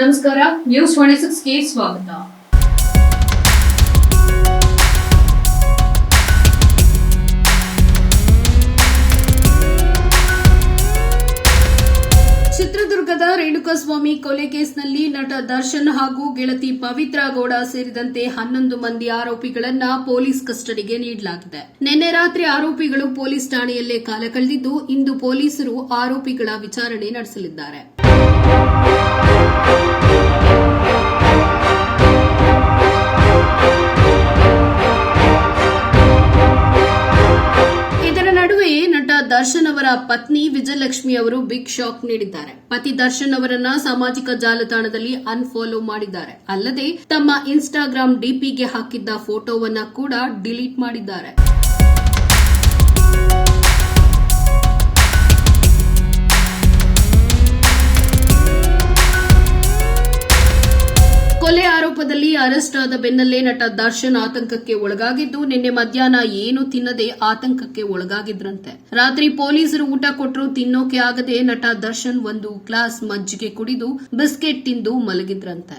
ನಮಸ್ಕಾರ news twenty ಸಿಕ್ಸ್ಗೆ ಸ್ವಾಗತ. ಚಿತ್ರದುರ್ಗದ ರೇಣುಕಾಸ್ವಾಮಿ ಕೊಲೆ ಕೇಸ್ನಲ್ಲಿ ನಟ ದರ್ಶನ್ ಹಾಗೂ ಗೆಳತಿ ಪವಿತ್ರ ಗೌಡ ಸೇರಿದಂತೆ ಹನ್ನೊಂದು ಮಂದಿ ಆರೋಪಿಗಳನ್ನ ಪೊಲೀಸ್ ಕಸ್ಟಡಿಗೆ ನೀಡಲಾಗಿದೆ. ನಿನ್ನೆ ರಾತ್ರಿ ಆರೋಪಿಗಳು ಪೊಲೀಸ್ ಠಾಣೆಯಲ್ಲೇ ಕಾಲ ಕಳೆದಿದ್ದು, ಇಂದು ಪೊಲೀಸರು ಆರೋಪಿಗಳ ವಿಚಾರಣೆ ನಡೆಸಲಿದ್ದಾರೆ. ನಟ ದರ್ಶನ್ ಅವರ ಪತ್ನಿ ವಿಜಯಲಕ್ಷ್ಮಿ ಅವರು ಬಿಗ್ ಶಾಕ್ ನೀಡಿದ್ದಾರೆ. ಪತಿ ದರ್ಶನ್ ಅವರನ್ನ ಸಾಮಾಜಿಕ ಜಾಲತಾಣದಲ್ಲಿ ಅನ್ಫಾಲೋ ಮಾಡಿದ್ದಾರೆ. ಅಲ್ಲದೆ ತಮ್ಮ ಇನ್ಸ್ಟಾಗ್ರಾಮ್ ಡಿಪಿಗೆ ಹಾಕಿದ್ದ ಫೋಟೋವನ್ನ ಕೂಡ ಡಿಲೀಟ್ ಮಾಡಿದ್ದಾರೆ. ಆರೋಪದಲ್ಲಿ ಅರೆಸ್ಟ್ ಆದ ಬೆನ್ನಲ್ಲೇ ನಟ ದರ್ಶನ್ ಆತಂಕಕ್ಕೆ ಒಳಗಾಗಿದ್ದು, ನಿನ್ನೆ ಮಧ್ಯಾಹ್ನ ಏನು ತಿನ್ನದೆ ಆತಂಕಕ್ಕೆ ಒಳಗಾಗಿದ್ರಂತೆ. ರಾತ್ರಿ ಪೊಲೀಸರು ಊಟ ಕೊಟ್ಟರು ತಿನ್ನೋಕೆ ಆಗದೆ ನಟ ದರ್ಶನ್ ಒಂದು ಗ್ಲಾಸ್ ಮಜ್ಜಿಗೆ ಕುಡಿದು ಬಿಸ್ಕೆಟ್ ತಿಂದು ಮಲಗಿದ್ರಂತೆ.